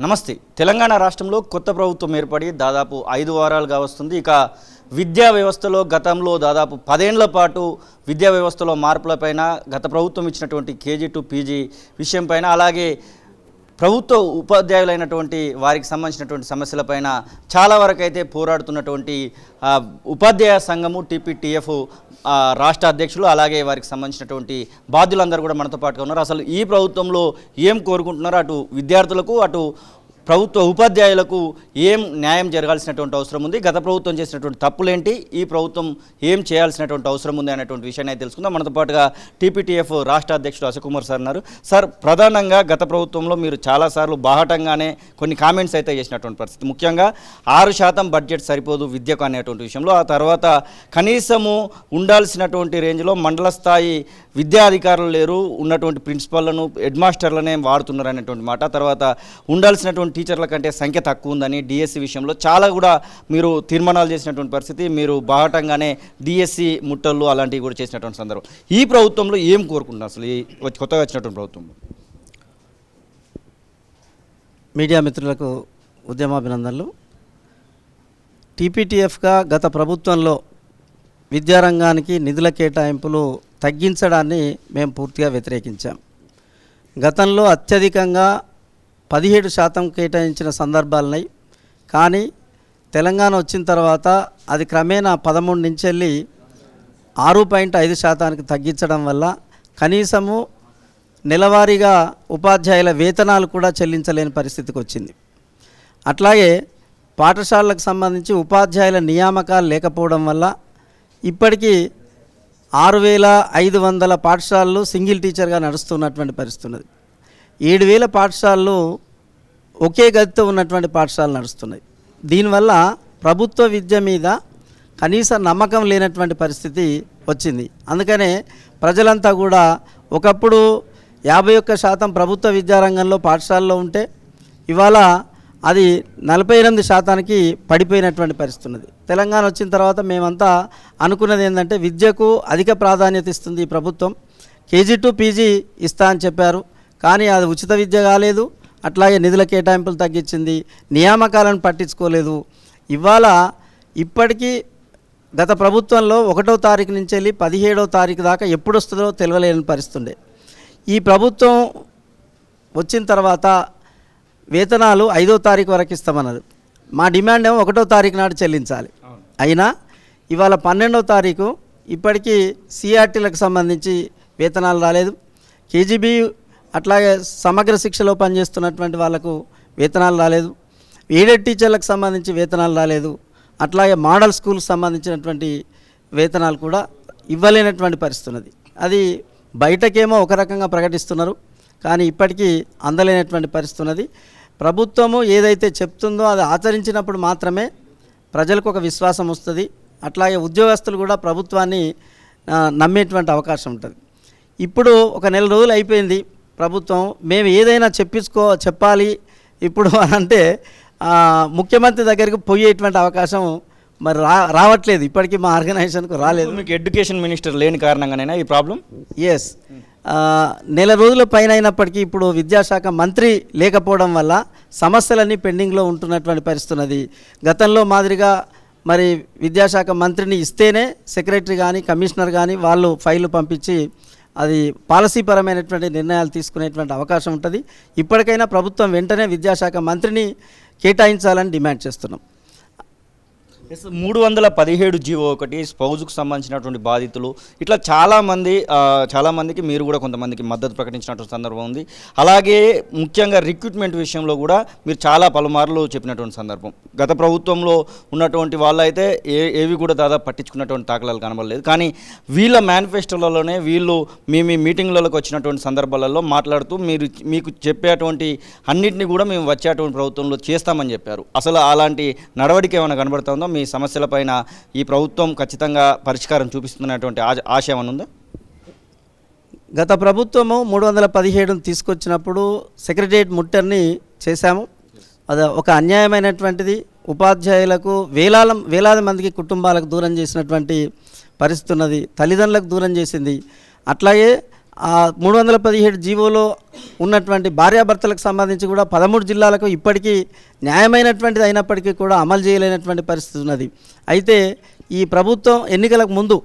నమస్తే. తెలంగాణ రాష్ట్రంలో కొత్త ప్రభుత్వం ఏర్పడి దాదాపు ఐదు వారాలుగా వస్తుంది ఇక విద్యా వ్యవస్థలో గతంలో దాదాపు పదేళ్ళ పాటు విద్యా వ్యవస్థలో మార్పులపైన గత ప్రభుత్వం ఇచ్చినటువంటి కేజీ టు పీజీ విషయంపైన అలాగే ప్రభుత్వ ఉపాధ్యాయులైనటువంటి వారికి సంబంధించినటువంటి సమస్యలపైన చాలా వరకు అయితే పోరాడుతున్నటువంటి ఉపాధ్యాయ సంఘము టీపీటీఎఫ్ రాష్ట్ర అధ్యక్షులు అలాగే వారికి సంబంధించినటువంటి బాధ్యులందరూ కూడా మనతో పాటుగా ఉన్నారు. అసలు ఈ ప్రభుత్వంలో ఏం కోరుకుంటున్నారో అటు విద్యార్థులకు అటు ప్రభుత్వ ఉపాధ్యాయులకు ఏం న్యాయం జరగాల్సినటువంటి అవసరం ఉంది? గత ప్రభుత్వం చేసినటువంటి తప్పులేంటి? ఈ ప్రభుత్వం ఏం చేయాల్సినటువంటి అవసరం ఉంది అనేటువంటి విషయాన్ని అయితే తెలుసుకుందాం. మనతో పాటుగా టీపీటీఎఫ్ రాష్ట్ర అధ్యక్షుడు అశకుమార్ సార్ ఉన్నారు. సార్ ప్రధానంగా గత ప్రభుత్వంలో మీరు చాలాసార్లు బాహటంగానే కొన్ని కామెంట్స్ అయితే చేసినటువంటి పరిస్థితి. ముఖ్యంగా ఆరు శాతం బడ్జెట్ సరిపోదు విద్యకు అనేటువంటి విషయంలో. ఆ తర్వాత కనీసము ఉండాల్సినటువంటి రేంజ్లో మండల స్థాయి విద్యా అధికారులు లేరు ఉన్నటువంటి ప్రిన్సిపల్లను హెడ్ మాస్టర్లనే వాడుతున్నారు అనేటువంటి మాట. తర్వాత ఉండాల్సినటువంటి టీచర్ల కంటే సంఖ్య తక్కువ ఉందని డిఎస్సి విషయంలో చాలా కూడా మీరు తీర్మానాలు చేసినటువంటి పరిస్థితి మీరు బాహటంగానే డిఎస్సి ముట్టళ్ళు అలాంటివి కూడా చేసినటువంటి సందర్భం. ఈ ప్రభుత్వంలో ఏం కోరుకుంటున్నారు అసలు? ఈ వచ్చి- కొత్తగా వచ్చినటువంటి ప్రభుత్వం. మీడియా మిత్రులకు ఉద్యమాభినందనలు. టీపీటీఎఫ్గా గత ప్రభుత్వంలో విద్యారంగానికి నిధుల కేటాయింపులు తగ్గించడాన్ని మేము పూర్తిగా వ్యతిరేకించాం. గతంలో అత్యధికంగా పదిహేడు శాతం కేటాయించిన సందర్భాలున్నాయి కానీ తెలంగాణ వచ్చిన తర్వాత అది క్రమేణా పదమూడు నుంచి వెళ్ళి ఆరు పాయింట్ ఐదు శాతానికి తగ్గించడం వల్ల కనీసము నెలవారీగా ఉపాధ్యాయుల వేతనాలు కూడా చెల్లించలేని పరిస్థితికి వచ్చింది. అట్లాగే పాఠశాలలకు సంబంధించి ఉపాధ్యాయుల నియామకాలు లేకపోవడం వల్ల ఇప్పటికీ ఆరు వేల ఐదు వందల పాఠశాలలు సింగిల్ టీచర్గా నడుస్తున్నటువంటి పరిస్థితి ఉన్నది. ఏడు వేల పాఠశాలలు ఒకే గదితో ఉన్నటువంటి పాఠశాలలు నడుస్తున్నాయి. దీనివల్ల ప్రభుత్వ విద్య మీద కనీస నమ్మకం లేనటువంటి పరిస్థితి వచ్చింది. అందుకనే ప్రజలంతా కూడా ఒకప్పుడు యాభై ఒక్క శాతం ప్రభుత్వ విద్యారంగంలో పాఠశాలలో ఉంటే ఇవాళ అది నలభై ఎనిమిది శాతానికి పడిపోయినటువంటి పరిస్థితి ఉన్నది. తెలంగాణ వచ్చిన తర్వాత మేమంతా అనుకున్నది ఏంటంటే విద్యకు అధిక ప్రాధాన్యత ఇస్తుంది ఈ ప్రభుత్వం. కేజీ టు పీజీ ఇస్తా అని చెప్పారు. కానీ అది ఉచిత విద్య కాలేదు. అట్లాగే నిధుల కేటాయింపులు తగ్గించింది. నియామకాలను పట్టించుకోలేదు. ఇవాళ ఇప్పటికీ గత ప్రభుత్వంలో ఒకటో తారీఖు నుంచి వెళ్ళి పదిహేడో తారీఖు దాకా ఎప్పుడు వస్తుందో తెలియలేని పరిస్థితుండే ఈ ప్రభుత్వం వచ్చిన తర్వాత వేతనాలు ఐదో తారీఖు వరకు ఇస్తామన్నారు మా డిమాండ్ ఏమో ఒకటో తారీఖు నాడు చెల్లించాలి. అయినా ఇవాళ పన్నెండో తారీఖు ఇప్పటికీ సిఆర్టీలకు సంబంధించి వేతనాలు రాలేదు. కేజీబీ అట్లాగే సమగ్ర శిక్షలో పనిచేస్తున్నటువంటి వాళ్ళకు వేతనాలు రాలేదు. ఎయిడెడ్ టీచర్లకు సంబంధించి వేతనాలు రాలేదు. అట్లాగే మోడల్ స్కూల్కి సంబంధించినటువంటి వేతనాలు కూడా ఇవ్వలేనటువంటి పరిస్థితి ఉన్నది. అది బయటకేమో ఒక రకంగా ప్రకటిస్తున్నారు. కానీ ఇప్పటికీ అందలేనటువంటి పరిస్థితి ఉన్నది. ప్రభుత్వము ఏదైతే చెప్తుందో అది ఆచరించినప్పుడు మాత్రమే ప్రజలకు ఒక విశ్వాసం వస్తుంది. అట్లాగే ఉద్యోగస్తులు కూడా ప్రభుత్వాన్ని నమ్మేటువంటి అవకాశం ఉంటుంది. ఇప్పుడు ఒక నెల రోజులు అయిపోయింది ప్రభుత్వం. మేము ఏదైనా చెప్పించుకో చెప్పాలి. ఇప్పుడు అని అంటే ముఖ్యమంత్రి దగ్గరికి పోయేటువంటి అవకాశం మరి రా రావట్లేదు. ఇప్పటికీ మా ఆర్గనైజేషన్కు రాలేదు. మీకు ఎడ్యుకేషన్ మినిస్టర్ లేని కారణంగానైనా ఈ ప్రాబ్లం? ఎస్ నెల రోజుల పైన అయినప్పటికీ ఇప్పుడు విద్యాశాఖ మంత్రి లేకపోవడం వల్ల సమస్యలన్నీ పెండింగ్లో ఉంటున్నటువంటి పరిస్థితి ఉన్నది. గతంలో మాదిరిగా మరి విద్యాశాఖ మంత్రిని ఇస్తేనే సెక్రటరీ కానీ కమిషనర్ కానీ వాళ్ళు ఫైలు పంపించి అది పాలసీపరమైనటువంటి నిర్ణయాలు తీసుకునేటువంటి అవకాశం ఉంటుంది. ఇప్పటికైనా ప్రభుత్వం వెంటనే విద్యాశాఖ మంత్రిని కేటాయించాలని డిమాండ్ చేస్తున్నాం. ఎస్ మూడు వందల పదిహేడు జీవో ఒకటి స్పౌజ్కు సంబంధించినటువంటి బాధితులు. ఇట్లా చాలామంది చాలామందికి మీరు కూడా కొంతమందికి మద్దతు ప్రకటించినటువంటి సందర్భం ఉంది. అలాగే ముఖ్యంగా రిక్రూట్మెంట్ విషయంలో కూడా మీరు చాలా పలుమార్లు చెప్పినటువంటి సందర్భం. గత ప్రభుత్వంలో ఉన్నటువంటి వాళ్ళైతే ఏ ఏవి కూడా దాదాపు పట్టించుకున్నటువంటి దాఖలాలు కనబడలేదు. కానీ వీళ్ళ మేనిఫెస్టోలలోనే వీళ్ళు మీ మీ మీటింగ్లలోకి వచ్చినటువంటి సందర్భాలలో మాట్లాడుతూ మీరు మీకు చెప్పేటువంటి అన్నింటినీ కూడా మేము వచ్చేటువంటి ప్రభుత్వంలో చేస్తామని చెప్పారు. అసలు అలాంటి నడవడిక ఏమైనా కనబడుతుందో మీ సమస్యలపైన ఈ ప్రభుత్వం ఖచ్చితంగా పరిష్కారం చూపిస్తున్నటువంటి ఆశ ఆశయం ఏమైనా ఉందా? గత ప్రభుత్వము మూడు వందల పదిహేడును తీసుకొచ్చినప్పుడు సెక్రటరియట్ ముట్టర్ని చేశాము. అది ఒక అన్యాయమైనటువంటిది. ఉపాధ్యాయులకు వేలాల వేలాది మందికి కుటుంబాలకు దూరం చేసినటువంటి పరిస్థితి ఉన్నది తల్లిదండ్రులకు దూరం చేసింది. అట్లాగే ఆ మూడు వందల పదిహేడు జీవోలో ఉన్నటువంటి భార్యాభర్తలకు సంబంధించి కూడా పదమూడు జిల్లాలకు ఇప్పటికీ న్యాయమైనటువంటిది అయినప్పటికీ కూడా అమలు చేయలేనటువంటి పరిస్థితి ఉన్నది. అయితే ఈ ప్రభుత్వం ఎన్నికలకు ముందు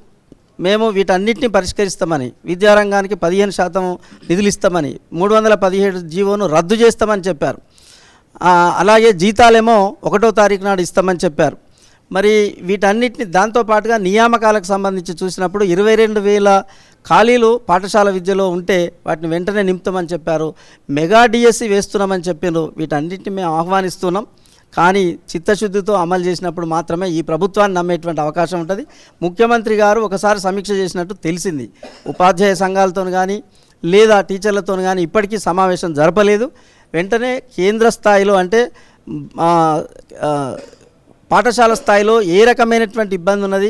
మేము వీటన్నిటిని పరిష్కరిస్తామని విద్యారంగానికి పదిహేను శాతం నిధులు ఇస్తామని మూడు వందల పదిహేడు జీవోను రద్దు చేస్తామని చెప్పారు. అలాగే జీతాలేమో ఒకటో తారీఖు నాడు ఇస్తామని చెప్పారు. మరి వీటన్నిటిని దాంతోపాటుగా నియామకాలకు సంబంధించి చూసినప్పుడు ఇరవై రెండు వేల ఖాళీలు పాఠశాల విద్యలో ఉంటే వాటిని వెంటనే నింపుతామని చెప్పారు. మెగా డిఎస్సి వేస్తున్నామని చెప్పారు వీటన్నిటిని మేము ఆహ్వానిస్తున్నాం. కానీ చిత్తశుద్ధితో అమలు చేసినప్పుడు మాత్రమే ఈ ప్రభుత్వాన్ని నమ్మేటువంటి అవకాశం ఉంటుంది. ముఖ్యమంత్రి గారు ఒకసారి సమీక్ష చేసినట్టు తెలిసింది. ఉపాధ్యాయ సంఘాలతో కానీ లేదా టీచర్లతో కానీ ఇప్పటికీ సమావేశం జరపలేదు. వెంటనే కేంద్ర స్థాయిలో అంటే పాఠశాల స్థాయిలో ఏ రకమైనటువంటి ఇబ్బంది ఉన్నది?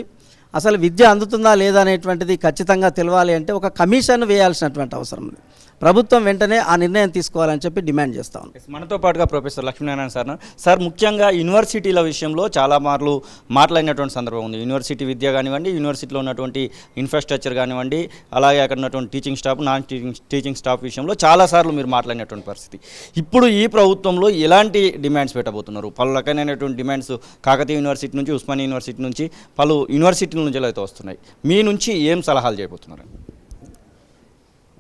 అసలు విద్య అందుతుందా లేదా అనేటువంటిది ఖచ్చితంగా తెలవాలి అంటే ఒక కమిషన్ వేయాల్సినటువంటి అవసరం ఉంది. ప్రభుత్వం వెంటనే ఆ నిర్ణయం తీసుకోవాలని చెప్పి డిమాండ్ చేస్తా మనతో పాటుగా ప్రొఫెసర్ లక్ష్మీనారాయణ సార్ సార్ ముఖ్యంగా యూనివర్సిటీల విషయంలో చాలా మార్లు మాట్లాడినటువంటి సందర్భం ఉంది. యూనివర్సిటీ విద్య కానివ్వండి యూనివర్సిటీలో ఉన్నటువంటి ఇన్ఫ్రాస్ట్రక్చర్ కానివ్వండి అలాగే అక్కడ ఉన్నటువంటి teaching staff non teaching teaching staff విషయంలో చాలాసార్లు మీరు మాట్లాడినటువంటి పరిస్థితి. ఇప్పుడు ఈ ప్రభుత్వంలో ఎలాంటి డిమాండ్స్ పెట్టబోతున్నారు? పలు రకమైనటువంటి డిమాండ్స్ కాకతీయ యూనివర్సిటీ నుంచి ఉస్మానియా యూనివర్సిటీ నుంచి పలు యూనివర్సిటీల నుంచి అయితే వస్తున్నాయి. మీ నుంచి ఏం సలహాలు చేయబోతున్నారు?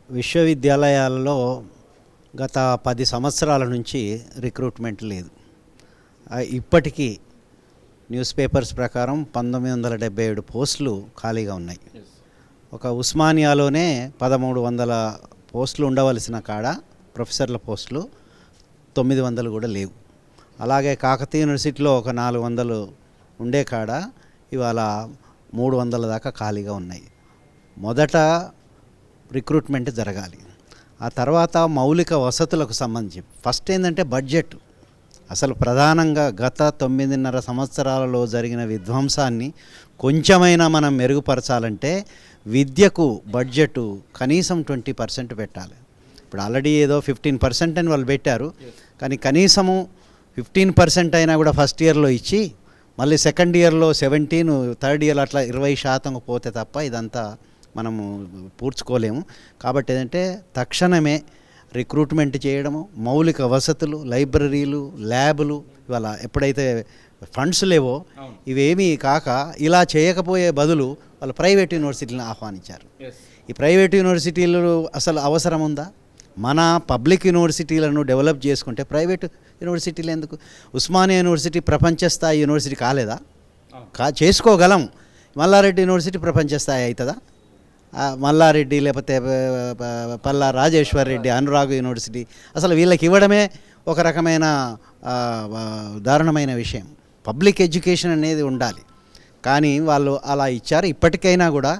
విశ్వవిద్యాలయాలలో గత పది సంవత్సరాల నుంచి రిక్రూట్మెంట్ లేదు. ఇప్పటికీ న్యూస్ పేపర్స్ ప్రకారం పంతొమ్మిది వందల డెబ్బై ఏడు పోస్టులు ఖాళీగా ఉన్నాయి. ఒక ఉస్మానియాలోనే పదమూడు వందల పోస్టులు ఉండవలసిన కాడ ప్రొఫెసర్ల పోస్టులు తొమ్మిది వందలు కూడా లేవు. అలాగే కాకతీయ యూనివర్సిటీలో ఒక నాలుగు వందలు ఉండే కాడ ఇవాళ మూడు వందల దాకా ఖాళీగా ఉన్నాయి. మొదట రిక్రూట్మెంట్ జరగాలి. ఆ తర్వాత మౌలిక వసతులకు సంబంధించి. ఫస్ట్ ఏంటంటే బడ్జెట్. అసలు ప్రధానంగా గత తొమ్మిదిన్నర సంవత్సరాలలో జరిగిన విధ్వంసాన్ని కొంచెమైనా మనం మెరుగుపరచాలంటే విద్యకు బడ్జెట్ కనీసం ట్వంటీ పర్సెంట్ పెట్టాలి. ఇప్పుడు ఆల్రెడీ ఏదో ఫిఫ్టీన్ పర్సెంట్ అని వాళ్ళు పెట్టారు. కానీ కనీసము ఫిఫ్టీన్ పర్సెంట్ అయినా కూడా ఫస్ట్ ఇయర్లో ఇచ్చి మళ్ళీ సెకండ్ ఇయర్లో సెవెంటీన్ థర్డ్ ఇయర్ అట్లా ఇరవై శాతం పోతే తప్ప ఇదంతా మనము పూడ్చుకోలేము. కాబట్టి ఏంటంటే తక్షణమే రిక్రూట్మెంట్ చేయడము మౌలిక వసతులు లైబ్రరీలు ల్యాబులు ఇవాళ ఎప్పుడైతే ఫండ్స్ లేవో ఇవేమీ కాక ఇలా చేయకపోయే బదులు వాళ్ళు ప్రైవేట్ యూనివర్సిటీలను ఆహ్వానించారు. ఈ ప్రైవేట్ యూనివర్సిటీలు అసలు అవసరం ఉందా? మన పబ్లిక్ యూనివర్సిటీలను డెవలప్ చేసుకుంటే ప్రైవేట్ యూనివర్సిటీలు ఎందుకు? ఉస్మానియా యూనివర్సిటీ ప్రపంచ స్థాయి యూనివర్సిటీ కాలేదా? కా చేసుకోగలం. మల్లారెడ్డి యూనివర్సిటీ ప్రపంచ స్థాయి అవుతుందా మల్లారెడ్డి లేకపోతే పల్లా రాజేశ్వర్ రెడ్డి అనురాగ్ యూనివర్సిటీ అసలు వీళ్ళకి ఇవ్వడమే ఒక రకమైన దారుణమైన విషయం. పబ్లిక్ ఎడ్యుకేషన్ అనేది ఉండాలి. కానీ వాళ్ళు అలా ఇచ్చారు. ఇప్పటికైనా కూడా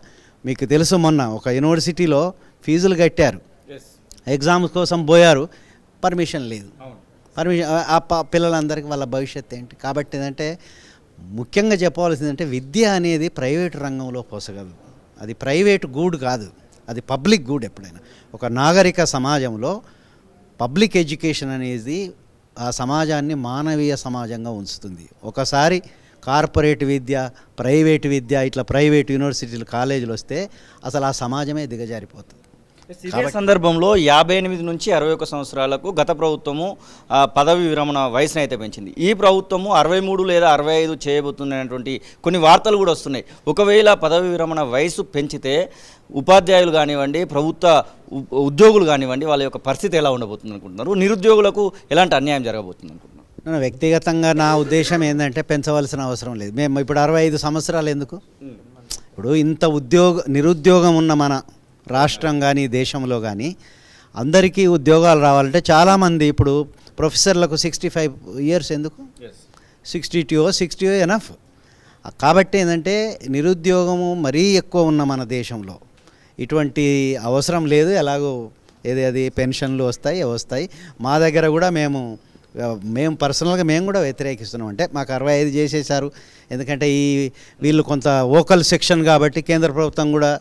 మీకు తెలుసు మొన్న ఒక యూనివర్సిటీలో ఫీజులు కట్టారు. ఎగ్జామ్స్ కోసం పోయారు పర్మిషన్ లేదు. పర్మిషన్ ఆ- పిల్లలందరికీ వాళ్ళ భవిష్యత్తు ఏంటి? కాబట్టి ఏంటంటే ముఖ్యంగా చెప్పవలసిందంటే విద్య అనేది ప్రైవేటు రంగంలో పోసగలదు. అది ప్రైవేట్ గూడ్ కాదు. అది పబ్లిక్ గూడ్ ఎప్పుడైనా. ఒక నాగరిక సమాజంలో పబ్లిక్ ఎడ్యుకేషన్ అనేది ఆ సమాజాన్ని మానవీయ సమాజంగా ఉంచుతుంది. ఒకసారి కార్పొరేట్ విద్య ప్రైవేట్ విద్య ఇట్లా ప్రైవేట్ యూనివర్సిటీలు కాలేజీలు వస్తే అసలు ఆ సమాజమే దిగజారిపోతుంది. ఇదే సందర్భంలో యాభై ఎనిమిది నుంచి అరవై ఒక సంవత్సరాలకు గత ప్రభుత్వము పదవి విరమణ వయసును అయితే పెంచింది. ఈ ప్రభుత్వము అరవై మూడు లేదా అరవై ఐదు చేయబోతున్నటువంటి కొన్ని వార్తలు కూడా వస్తున్నాయి. ఒకవేళ పదవి విరమణ వయసు పెంచితే ఉపాధ్యాయులు కానివ్వండి ప్రభుత్వ ఉ- ఉద్యోగులు కానివ్వండి వాళ్ళ యొక్క పరిస్థితి ఎలా ఉండబోతుంది అనుకుంటున్నారు నిరుద్యోగులకు ఎలాంటి అన్యాయం జరగబోతుంది అనుకుంటున్నారు నేను వ్యక్తిగతంగా నా ఉద్దేశం ఏంటంటే పెంచవలసిన అవసరం లేదు. మేము ఇప్పుడు అరవై ఐదు సంవత్సరాలు ఎందుకు? ఇప్పుడు ఇంత ఉద్యోగ నిరుద్యోగం ఉన్న మన రాష్ట్రం కానీ దేశంలో కానీ అందరికీ ఉద్యోగాలు రావాలంటే చాలామంది ఇప్పుడు ప్రొఫెసర్లకు సిక్స్టీ ఫైవ్ ఇయర్స్ ఎందుకు సిక్స్టీ టూ సిక్స్టీ ఎనఫ్ కాబట్టి ఏంటంటే నిరుద్యోగము మరీ ఎక్కువ ఉన్న మన దేశంలో ఇటువంటి అవసరం లేదు. ఎలాగో ఏది అది పెన్షన్లు వస్తాయి వస్తాయి. మా దగ్గర కూడా మేము మేము పర్సనల్గా మేము కూడా వ్యతిరేకిస్తున్నాం. అంటే మాకు అరవై ఐదు చేసేసారు ఎందుకంటే ఈ వీళ్ళు కొంత ఓకల్ సెక్షన్ కాబట్టి కేంద్ర ప్రభుత్వం కూడా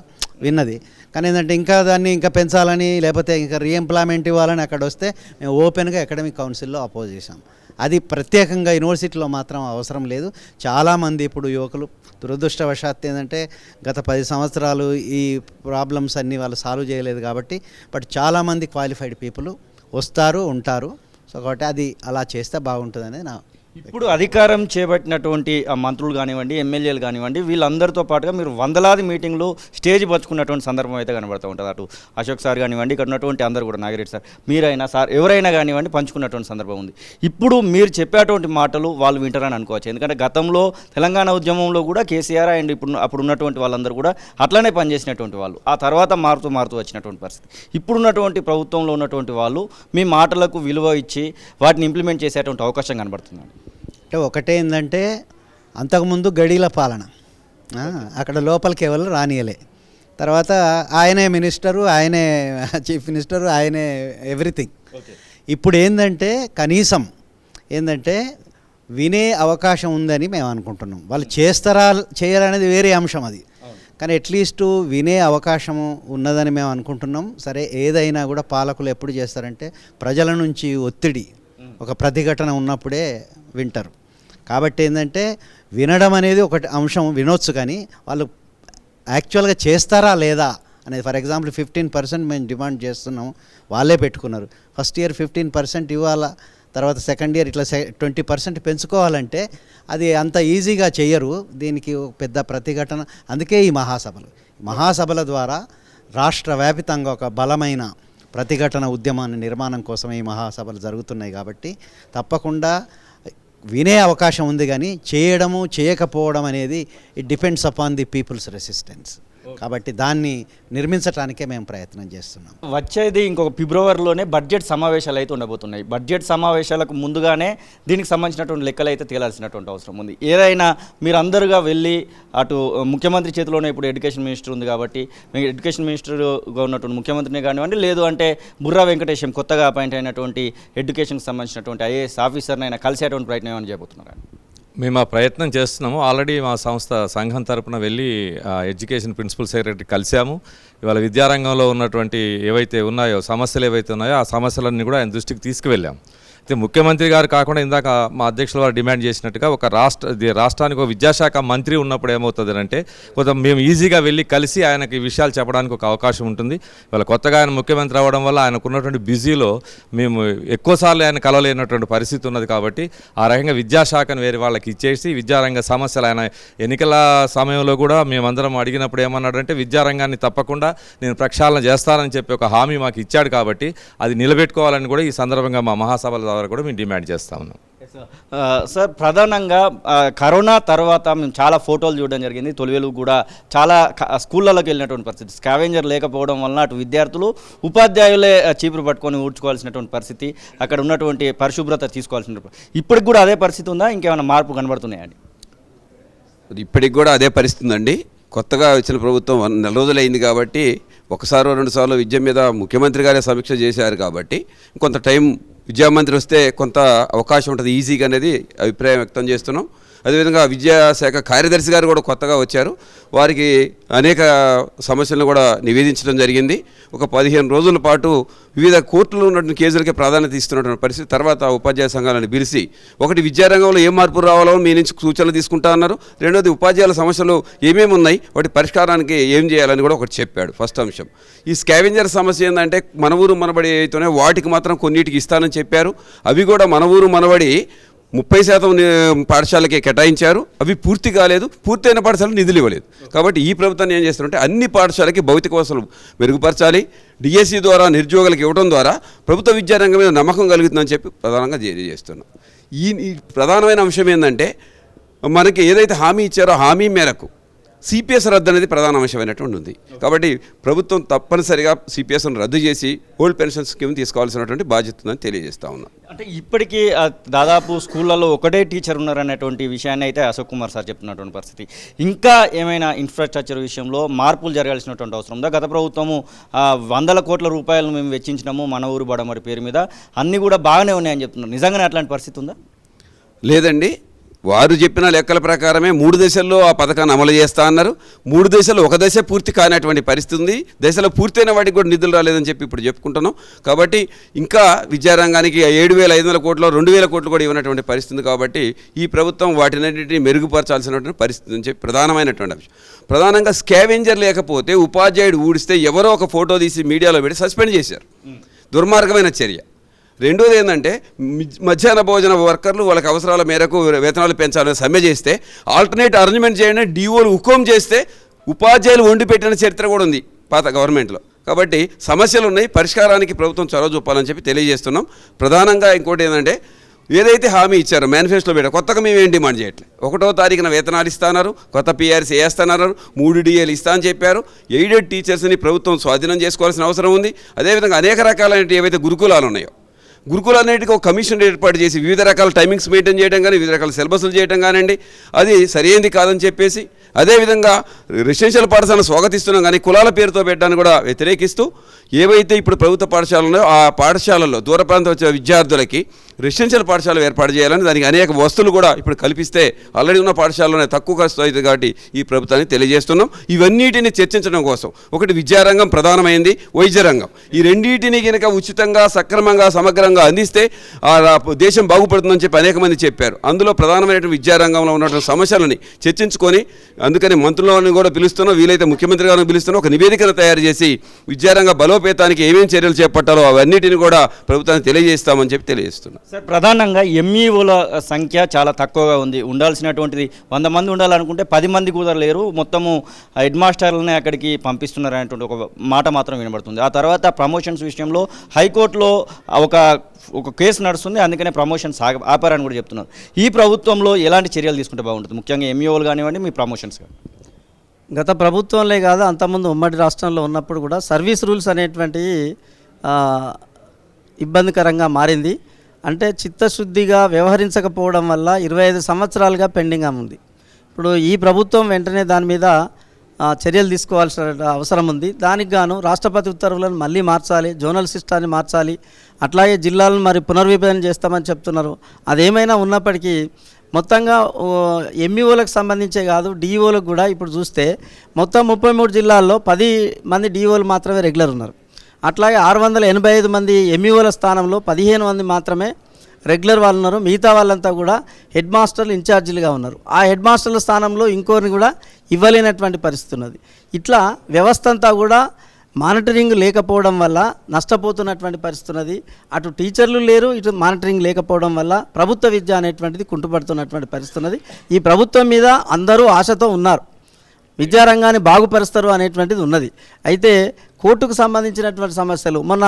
విన్నది. కానీ ఏంటంటే ఇంకా దాన్ని ఇంకా పెంచాలని లేకపోతే ఇంకా రీఎంప్లాయ్మెంట్ ఇవ్వాలని అక్కడ వస్తే మేము ఓపెన్గా అకాడమిక్ కౌన్సిల్లో అపోజ్ చేసాం అది ప్రత్యేకంగా యూనివర్సిటీలో మాత్రం అవసరం లేదు. చాలామంది ఇప్పుడు యువకులు దురదృష్టవశాత్తు ఏంటంటే గత పది సంవత్సరాలు ఈ ప్రాబ్లమ్స్ అన్నీ వాళ్ళు సాల్వ్ చేయలేదు కాబట్టి బట్ చాలామంది క్వాలిఫైడ్ పీపుల్ వస్తారు ఉంటారు. సో కాబట్టి అది అలా చేస్తే బాగుంటుంది నా ఇప్పుడు అధికారం చేపట్టినటువంటి ఆ మంత్రులు కానివ్వండి ఎమ్మెల్యేలు కానివ్వండి వీళ్ళందరితో పాటుగా మీరు వందలాది మీటింగ్లు స్టేజ్ పంచుకున్నటువంటి సందర్భం అయితే కనబడుతూ ఉంటుంది. అటు అశోక్ సార్ కానివ్వండి ఇక్కడ ఉన్నటువంటి అందరూ కూడా నాగిరెడ్డి సార్ మీరైనా సార్ ఎవరైనా కానివ్వండి పంచుకున్నటువంటి సందర్భం ఉంది. ఇప్పుడు మీరు చెప్పేటువంటి మాటలు వాళ్ళు వింటారని అనుకోవచ్చు. ఎందుకంటే గతంలో తెలంగాణ ఉద్యమంలో కూడా కేసీఆర్ అండ్ ఇప్పుడు అప్పుడు ఉన్నటువంటి వాళ్ళందరూ కూడా అట్లనే పనిచేసినటువంటి వాళ్ళు. ఆ తర్వాత మారుతూ మారుతూ వచ్చినటువంటి పరిస్థితి. ఇప్పుడున్నటువంటి ప్రభుత్వంలో ఉన్నటువంటి వాళ్ళు మీ మాటలకు విలువ ఇచ్చి వాటిని ఇంప్లిమెంట్ చేసేటువంటి అవకాశం కనబడుతుంది అంటే ఒకటే ఏంటంటే అంతకుముందు గడీల పాలన. అక్కడ లోపలికి ఎవరు రానియలే. తర్వాత ఆయనే మినిస్టరు ఆయనే చీఫ్ మినిస్టరు ఆయనే ఎవ్రీథింగ్. ఇప్పుడు ఏంటంటే కనీసం ఏంటంటే వినే అవకాశం ఉందని మేము అనుకుంటున్నాం. వాళ్ళు చేస్తారా చేయరనేది వేరే అంశం అది. కానీ అట్లీస్ట్ వినే అవకాశం ఉన్నదని మేము అనుకుంటున్నాం. సరే ఏదైనా కూడా పాలకులు ఎప్పుడు చేస్తారంటే ప్రజల నుంచి ఒత్తిడి ఒక ప్రతిఘటన ఉన్నప్పుడే వింటారు. కాబట్టి ఏంటంటే వినడం అనేది ఒకటి అంశం వినొచ్చు కానీ వాళ్ళు యాక్చువల్గా చేస్తారా లేదా అనేది ఫర్ ఎగ్జాంపుల్ ఫిఫ్టీన్ పర్సెంట్ మేము డిమాండ్ చేస్తున్నాం వాళ్ళే పెట్టుకున్నారు. ఫస్ట్ ఇయర్ ఫిఫ్టీన్ పర్సెంట్ ఇవ్వాలా తర్వాత సెకండ్ ఇయర్ ఇట్లా ట్వంటీ పర్సెంట్ పెంచుకోవాలంటే అది అంత ఈజీగా చేయరు దీనికి పెద్ద ప్రతిఘటన. అందుకే ఈ మహాసభలు. మహాసభల ద్వారా రాష్ట్ర వ్యాపితంగా ఒక బలమైన ప్రతిఘటన ఉద్యమాన్ని నిర్మాణం కోసం ఈ మహాసభలు జరుగుతున్నాయి కాబట్టి తప్పకుండా వినే అవకాశం ఉంది కానీ చేయడము చేయకపోవడం అనేది it depends upon the people's resistance కాబట్టి దాన్ని నిర్మించడానికే మేము ప్రయత్నం చేస్తున్నాం. వచ్చేది ఇంకొక ఫిబ్రవరిలోనే బడ్జెట్ సమావేశాలు అయితే ఉండబోతున్నాయి. బడ్జెట్ సమావేశాలకు ముందుగానే దీనికి సంబంధించినటువంటి లెక్కలు అయితే తేలాల్సినటువంటి అవసరం ఉంది. ఏదైనా మీరు అందరుగా వెళ్ళి అటు ముఖ్యమంత్రి చేతిలోనే ఇప్పుడు ఎడ్యుకేషన్ మినిస్టర్ ఉంది కాబట్టి మీకు ఎడ్యుకేషన్ మినిస్టర్గా ఉన్నటువంటి ముఖ్యమంత్రిని కానివ్వండి లేదు అంటే బుర్రా వెంకటేశం కొత్తగా అపాయింట్ అయినటువంటి ఎడ్యుకేషన్కి సంబంధించినటువంటి ఐఏఎస్ ఆఫీసర్ని అయినా కలిసేటువంటి ప్రయత్నం ఏమైనా చేయబోతున్నారు? మేము ఆ ప్రయత్నం చేస్తున్నాము. ఆల్రెడీ మా సంస్థ సంఘం తరపున వెళ్ళి ఆ, ఎడ్యుకేషన్ ప్రిన్సిపల్ సెక్రటరీ కలిసాము ఇవాళ విద్యారంగంలో ఉన్నటువంటి ఏవైతే ఉన్నాయో సమస్యలు ఏవైతే ఉన్నాయో ఆ సమస్యలన్నీ కూడా ఆయన దృష్టికి తీసుకువెళ్ళాము అయితే ముఖ్యమంత్రి గారు కాకుండా ఇందాక మా అధ్యక్షుల వారు డిమాండ్ చేసినట్టుగా ఒక రాష్ట్ర రాష్ట్రానికి ఒక విద్యాశాఖ మంత్రి ఉన్నప్పుడు ఏమవుతుంది అంటే కొంత మేము ఈజీగా వెళ్ళి కలిసి ఆయనకి విషయాలు చెప్పడానికి ఒక అవకాశం ఉంటుంది. ఇవాళ కొత్తగా ఆయన ముఖ్యమంత్రి అవ్వడం వల్ల ఆయనకున్నటువంటి బిజీలో మేము ఎక్కువసార్లు ఆయన కలవలేనటువంటి పరిస్థితి ఉన్నది కాబట్టి ఆ రకంగా విద్యాశాఖను వేరే వాళ్ళకి ఇచ్చేసి విద్యారంగ సమస్యలు ఆయన ఎన్నికల సమయంలో కూడా మేమందరం అడిగినప్పుడు ఏమన్నాడంటే విద్యారంగాన్ని తప్పకుండా నేను ప్రక్షాళన చేస్తానని చెప్పి ఒక హామీ మాకు ఇచ్చాడు కాబట్టి అది నిలబెట్టుకోవాలని కూడా ఈ సందర్భంగా మా మహాసభలు ద్వారా కూడా మేము డిమాండ్ చేస్తా ఉన్నాం. సార్ ప్రధానంగా ఆ, కరోనా తర్వాత మేము చాలా ఫోటోలు చూడడం జరిగింది. తొలివేలు కూడా చాలా క- స్కూళ్ళలోకి వెళ్ళినటువంటి పరిస్థితి. స్కావెంజర్ లేకపోవడం వలన అటు విద్యార్థులు ఉపాధ్యాయులే ఆ, చీపురు పట్టుకొని ఊడ్చుకోవాల్సినటువంటి పరిస్థితి అక్కడ ఉన్నటువంటి పరిశుభ్రత తీసుకోవాల్సిన ఇప్పటికి కూడా అదే పరిస్థితి ఉందా? ఇంకేమైనా మార్పు కనబడుతున్నాయండి ఇప్పటికి కూడా అదే పరిస్థితి ఉందండి. కొత్తగా వచ్చిన ప్రభుత్వం నెల రోజులు అయింది కాబట్టి ఒకసారి రెండు సార్లు విద్య మీద ముఖ్యమంత్రి గారే సమీక్ష చేశారు కాబట్టి కొంత టైం విద్యామంత్రి వస్తే కొంత అవకాశం ఉంటుంది. ఈజీగా అనేది అభిప్రాయం వ్యక్తం చేస్తున్నాం. అదేవిధంగా విద్యాశాఖ కార్యదర్శి గారు కూడా కొత్తగా వచ్చారు. వారికి అనేక సమస్యలను కూడా నివేదించడం జరిగింది. ఒక పదిహేను రోజుల పాటు వివిధ కోర్టులో ఉన్నటువంటి కేసులకే ప్రాధాన్యత ఇస్తున్నటువంటి పరిస్థితి. తర్వాత ఉపాధ్యాయ సంఘాలను పిలిచి ఒకటి విద్యారంగంలో ఏం మార్పులు రావాలో మీ నుంచి సూచనలు తీసుకుంటా అన్నారు. రెండోది ఉపాధ్యాయుల సమస్యలు ఏమేమి ఉన్నాయి? వాటి పరిష్కారానికి ఏం చేయాలని కూడా ఒకటి చెప్పాడు. ఫస్ట్ అంశం. ఈ స్కావెంజర్ సమస్య ఏంటంటే మన ఊరు మనబడి అయితేనే వాటికి మాత్రం కొన్నిటికి ఇస్తానని చెప్పారు. అవి కూడా మన ఊరు మనబడి ముప్పై శాతం పాఠశాలకే కేటాయించారు. అవి పూర్తి కాలేదు. పూర్తయిన పాఠశాలకు నిధులు ఇవ్వలేదు. కాబట్టి ఈ ప్రభుత్వాన్ని ఏం చేస్తారంటే అన్ని పాఠశాలకి భౌతిక వసతులు మెరుగుపరచాలి. డిఎస్సి ద్వారా నిరుద్యోగులకు ఇవ్వడం ద్వారా ప్రభుత్వ విద్యారంగం మీద నమ్మకం కలుగుతుందని చెప్పి ప్రధానంగా తెలియజేస్తున్నాం ఈ ప్రధానమైన అంశం ఏంటంటే మనకి ఏదైతే హామీ ఇచ్చారో హామీ మేరకు సిపిఎస్ రద్దు అనేది ప్రధాన అంశమైనటువంటి ఉంది. కాబట్టి ప్రభుత్వం తప్పనిసరిగా సిపిఎస్ను రద్దు చేసి ఓల్డ్ పెన్షన్ స్కీమ్ తీసుకోవాల్సినటువంటి బాధ్యత ఉందని తెలియజేస్తా ఉన్నాం. అంటే ఇప్పటికీ దాదాపు స్కూళ్ళలో ఒకటే టీచర్ ఉన్నారనేటువంటి విషయాన్ని అయితే అశోక్ కుమార్ సార్ చెప్తున్నటువంటి పరిస్థితి. ఇంకా ఏమైనా ఇన్ఫ్రాస్ట్రక్చర్ విషయంలో మార్పులు జరగాల్సినటువంటి అవసరం ఉందా? గత ప్రభుత్వము వందల కోట్ల రూపాయలు మేము వెచ్చించినాము మన ఊరు బడమరి పేరు మీద. అన్నీ కూడా బాగానే ఉన్నాయని చెప్తున్నారు. నిజంగానే అట్లాంటి పరిస్థితి ఉందా? లేదండి. వారు చెప్పిన లెక్కల ప్రకారమే మూడు దశల్లో ఆ పథకాన్ని అమలు చేస్తా అన్నారు. మూడు దశల్లో ఒక దశ పూర్తి కానటువంటి పరిస్థితి ఉంది. దశలో పూర్తయిన వాటికి కూడా నిధులు రాలేదని చెప్పి ఇప్పుడు చెప్పుకుంటున్నాం. కాబట్టి ఇంకా విద్యారంగానికి ఏడు వేల ఐదు వందల కోట్లు రెండు వేల కోట్లు కూడా ఇవ్వనటువంటి పరిస్థితి ఉంది కాబట్టి ఈ ప్రభుత్వం వాటినన్నింటినీ మెరుగుపరచాల్సినటువంటి పరిస్థితి అని చెప్పి ప్రధానమైనటువంటి అంశం. ప్రధానంగా స్కావెంజర్ లేకపోతే ఉపాధ్యాయుడు ఊడిస్తే ఎవరో ఒక ఫోటో తీసి మీడియాలో పెట్టి సస్పెండ్ చేశారు. దుర్మార్గమైన చర్య. రెండోది ఏంటంటే మధ్యాహ్న భోజన వర్కర్లు వాళ్ళకి అవసరాల మేరకు వేతనాలు పెంచాలని సమ్మె చేస్తే ఆల్టర్నేట్ అరేంజ్మెంట్ చేయండి డిఓలు హుకుం చేస్తే ఉపాధ్యాయులు వండి పెట్టిన చరిత్ర కూడా ఉంది పాత గవర్నమెంట్లో. కాబట్టి సమస్యలు ఉన్నాయి పరిష్కారానికి ప్రభుత్వం చొరవ చూపాలని చెప్పి తెలియజేస్తున్నాం. ప్రధానంగా ఇంకోటి ఏంటంటే ఏదైతే హామీ ఇచ్చారో మేనిఫెస్టోలో పెట్టారు కొత్తగా మేము ఏం డిమాండ్ చేయట్లేదు. ఒకటో తారీఖున వేతనాలు ఇస్తాన్నారు కొత్త పీఆర్సీ వేస్తున్నారు మూడు డిఏలు ఇస్తా అని చెప్పారు. ఎయిడెడ్ టీచర్స్ని ప్రభుత్వం స్వాధీనం చేసుకోవాల్సిన అవసరం ఉంది. అదేవిధంగా అనేక రకాలైన ఏవైతే గురుకులాలు ఉన్నాయో గురుకులన్నిటికీ ఒక కమిషన్ ఏర్పాటు చేసి వివిధ రకాల టైమింగ్స్ మెయింటైన్ చేయడం కానీ వివిధ రకాల సిలబస్లు చేయడం కానివ్వండి అది సరైనది కాదని చెప్పేసి అదేవిధంగా రెసిడెన్షియల్ పాఠశాలను స్వాగతిస్తున్నాం కానీ కులాల పేరుతో పెట్టాను కూడా వ్యతిరేకిస్తూ ఏవైతే ఇప్పుడు ప్రభుత్వ పాఠశాలలో ఆ పాఠశాలల్లో దూర ప్రాంతం వచ్చే విద్యార్థులకి రెసిడెన్షియల్ పాఠశాల ఏర్పాటు చేయాలని దానికి అనేక వస్తువులు కూడా ఇప్పుడు కల్పిస్తే ఆల్రెడీ ఉన్న పాఠశాలలోనే తక్కువ ఖర్చు అవుతుంది కాబట్టి ఈ ప్రభుత్వాన్ని తెలియజేస్తున్నాం. ఇవన్నిటిని చర్చించడం కోసం ఒకటి విద్యారంగం ప్రధానమైంది వైద్య రంగం. ఈ రెండింటిని కనుక ఉచితంగా సక్రమంగా సమగ్రంగా అందిస్తే ఆ దేశం బాగుపడుతుందని చెప్పి అనేక మంది చెప్పారు. అందులో ప్రధానమైనటువంటి విద్యారంగంలో ఉన్నటువంటి సమస్యలని చర్చించుకొని అందుకని మంత్రులను కూడా పిలుస్తున్నాం వీలైతే ముఖ్యమంత్రి గారిని పిలుస్తున్నాం. ఒక నివేదికను తయారు చేసి విద్యారంగ బలోపేతానికి ఏమేమి చర్యలు చేపట్టాలో అవన్నిటిని కూడా ప్రభుత్వానికి తెలియజేస్తామని చెప్పి తెలియజేస్తున్నాం. సార్ ప్రధానంగా ఎంఈఓల సంఖ్య చాలా తక్కువగా ఉంది. ఉండాల్సినటువంటిది వంద మంది ఉండాలనుకుంటే పది మంది కూడా లేరు. మొత్తము హెడ్ మాస్టర్లనే అక్కడికి పంపిస్తున్నారు అనేటువంటి ఒక మాట మాత్రం వినబడుతుంది. ఆ తర్వాత ప్రమోషన్స్ విషయంలో హైకోర్టులో ఒక ఒక కేసు నడుస్తుంది. అందుకనే ప్రమోషన్స్ ఆగ ఆపారని కూడా చెప్తున్నారు. ఈ ప్రభుత్వంలో ఎలాంటి చర్యలు తీసుకుంటే బాగుంటుంది? ముఖ్యంగా ఎంఈఓలు కానివ్వండి మీ ప్రమోషన్స్ కానీ గత ప్రభుత్వంలో కాదు అంతకుముందు ఉమ్మడి రాష్ట్రంలో ఉన్నప్పుడు కూడా సర్వీస్ రూల్స్ అనేటువంటివి ఇబ్బందికరంగా మారింది. అంటే చిత్తశుద్ధిగా వ్యవహరించకపోవడం వల్ల ఇరవై ఐదు సంవత్సరాలుగా పెండింగ్ ఉంది. ఇప్పుడు ఈ ప్రభుత్వం వెంటనే దాని మీద చర్యలు తీసుకోవాల్సిన అవసరం ఉంది. దానికి గాను రాష్ట్రపతి ఉత్తర్వులను మళ్ళీ మార్చాలి జోనల్ సిస్టాన్ని మార్చాలి అట్లాగే జిల్లాలను మరి పునర్విభజన చేస్తామని చెప్తున్నారు. అదేమైనా ఉన్నప్పటికీ మొత్తంగా ఎంఈఓలకు సంబంధించే కాదు డిఈఓలకు కూడా ఇప్పుడు చూస్తే మొత్తం ముప్పై మూడు జిల్లాల్లో పది మంది డిఈఓలు మాత్రమే రెగ్యులర్ ఉన్నారు. అట్లాగే ఆరు వందల ఎనభై ఐదు మంది ఎంఈఓల స్థానంలో పదిహేను మంది మాత్రమే రెగ్యులర్ వాళ్ళు ఉన్నారు. మిగతా వాళ్ళంతా కూడా హెడ్ మాస్టర్లు ఇన్ఛార్జీలుగా ఉన్నారు. ఆ హెడ్ మాస్టర్ల స్థానంలో ఇంకోరిని కూడా ఇవ్వలేనటువంటి పరిస్థితి ఉన్నది. ఇట్లా వ్యవస్థ అంతా కూడా మానిటరింగ్ లేకపోవడం వల్ల నష్టపోతున్నటువంటి పరిస్థితి ఉన్నది. అటు టీచర్లు లేరు ఇటు మానిటరింగ్ లేకపోవడం వల్ల ప్రభుత్వ విద్య అనేటువంటిది కుంటుపడుతున్నటువంటి పరిస్థితి ఉన్నది. ఈ ప్రభుత్వం మీద అందరూ ఆశతో ఉన్నారు. విద్యారంగాన్ని బాగుపరుస్తారు అనేటువంటిది ఉన్నది. అయితే కోర్టుకు సంబంధించినటువంటి సమస్యలు మొన్న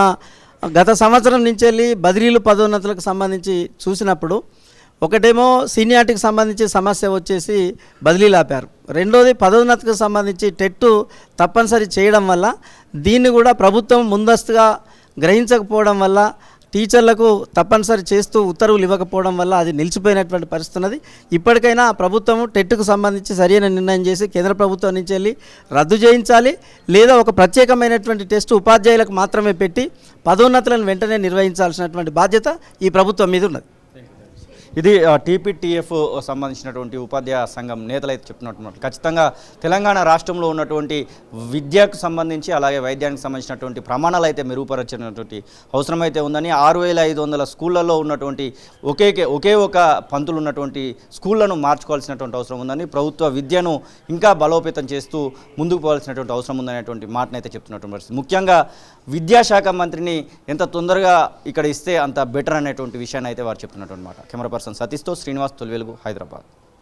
గత సంవత్సరం నుంచి వెళ్ళి బదిలీలు పదోన్నతులకు సంబంధించి చూసినప్పుడు ఒకటేమో సీనియార్టీకి సంబంధించి సమస్య వచ్చేసి బదిలీలు ఆపారు రెండోది పదోన్నతికి సంబంధించి టెట్టు తప్పనిసరి చేయడం వల్ల దీన్ని కూడా ప్రభుత్వం ముందస్తుగా గ్రహించకపోవడం వల్ల టీచర్లకు తప్పనిసరి చేస్తూ ఉత్తర్వులు ఇవ్వకపోవడం వల్ల అది నిలిచిపోయినటువంటి పరిస్థితి ఉన్నది. ఇప్పటికైనా ప్రభుత్వం టెట్కు సంబంధించి సరైన నిర్ణయం చేసి కేంద్ర ప్రభుత్వం నుంచి వెళ్ళి రద్దు చేయించాలి. లేదా ఒక ప్రత్యేకమైనటువంటి టెస్ట్ ఉపాధ్యాయులకు మాత్రమే పెట్టి పదోన్నతులను వెంటనే నిర్వహించాల్సినటువంటి బాధ్యత ఈ ప్రభుత్వం మీద ఉన్నది. ఇది టీపీటీఎఫ్ సంబంధించినటువంటి ఉపాధ్యాయ సంఘం నేతలు అయితే చెప్తున్నట్టు ఖచ్చితంగా తెలంగాణ రాష్ట్రంలో ఉన్నటువంటి విద్యకు సంబంధించి అలాగే వైద్యానికి సంబంధించినటువంటి ప్రమాణాలు అయితే మెరుగుపరచినటువంటి అవసరం అయితే ఉందని ఆరు వేల ఐదు వందల స్కూళ్ళల్లో ఉన్నటువంటి ఒకే ఒకే ఒక పంతులు ఉన్నటువంటి స్కూళ్ళను మార్చుకోవాల్సినటువంటి అవసరం ఉందని ప్రభుత్వ విద్యను ఇంకా బలోపేతం చేస్తూ ముందుకు పోవాల్సినటువంటి అవసరం ఉందనేటువంటి మాటనైతే చెప్తున్నటువంటి ముఖ్యంగా విద్యాశాఖ మంత్రిని ఎంత తొందరగా ఇక్కడ ఇస్తే అంత బెటర్ అనేటువంటి విషయాన్ని అయితే వారు చెప్తున్నటువంటి మాట కెమెరా పర్సన్ సతీష్తో శ్రీనివాస్ తొలివెలుగు హైదరాబాద్.